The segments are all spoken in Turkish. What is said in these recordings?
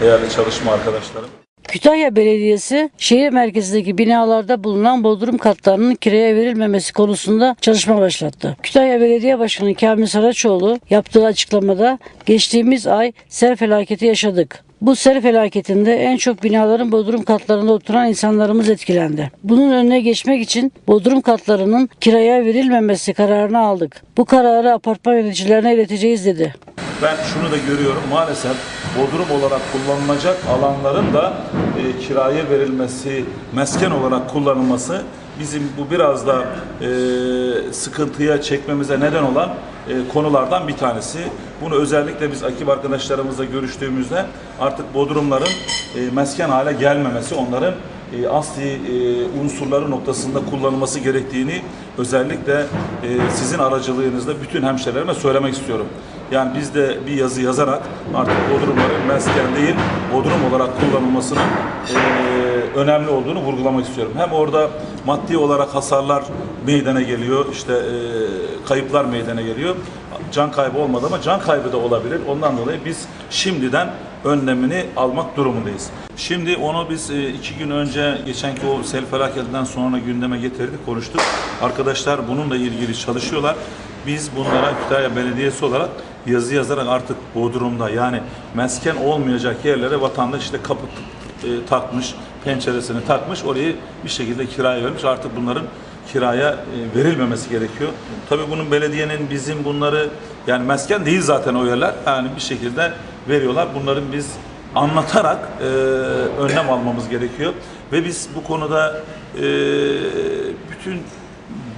değerli çalışma arkadaşlarım. Kütahya Belediyesi şehir merkezindeki binalarda bulunan bodrum katlarının kiraya verilmemesi konusunda çalışma başlattı. Kütahya Belediye Başkanı Kamil Saraçoğlu yaptığı açıklamada geçtiğimiz ay sel felaketi yaşadık. Bu sel felaketinde en çok binaların bodrum katlarında oturan insanlarımız etkilendi. Bunun önüne geçmek için bodrum katlarının kiraya verilmemesi kararını aldık. Bu kararı apartman yöneticilerine ileteceğiz dedi. Ben şunu da görüyorum maalesef bodrum olarak kullanılacak alanların da e, kiraya verilmesi, mesken olarak kullanılması bizim bu biraz da e, sıkıntıya çekmemize neden olan e, konulardan bir tanesi. Bunu özellikle biz akip arkadaşlarımızla görüştüğümüzde artık bodrumların e, mesken hale gelmemesi, onların e, asli e, unsurları noktasında kullanılması gerektiğini özellikle e, sizin aracılığınızda bütün hemşerilerime söylemek istiyorum. Yani biz de bir yazı yazarak artık bodrumların mesken değil, bodrum olarak kullanılmasının e, önemli olduğunu vurgulamak istiyorum. Hem orada maddi olarak hasarlar meydana geliyor, işte e, kayıplar meydana geliyor. Can kaybı olmadı ama can kaybı da olabilir. Ondan dolayı biz şimdiden önlemini almak durumundayız. Şimdi onu biz iki gün önce geçenki o sel felaketinden sonra gündeme getirdik, konuştuk. Arkadaşlar bununla ilgili çalışıyorlar. Biz bunlara Kütahya Belediyesi olarak yazı yazarak artık Bodrum'da yani mesken olmayacak yerlere vatandaş işte kapı e, takmış, penceresini takmış, orayı bir şekilde kiraya vermiş. Artık bunların kiraya e, verilmemesi gerekiyor. Tabii bunun belediyenin bizim bunları yani mesken değil zaten o yerler. Yani bir şekilde veriyorlar. Bunların biz anlatarak e, önlem almamız gerekiyor. Ve biz bu konuda e, bütün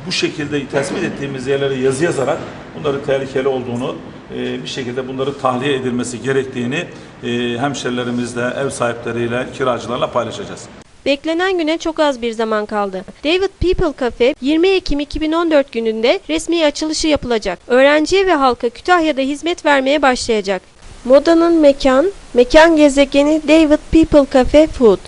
bu şekilde tespit ettiğimiz yerlere yazı yazarak bunların tehlikeli olduğunu e, bir şekilde bunları tahliye edilmesi gerektiğini e, hemşerilerimizle, ev sahipleriyle, kiracılarla paylaşacağız. Beklenen güne çok az bir zaman kaldı. David People Cafe 20 Ekim 2014 gününde resmi açılışı yapılacak. Öğrenciye ve halka Kütahya'da hizmet vermeye başlayacak. Modanın mekan, mekan gezegeni David People Cafe Food.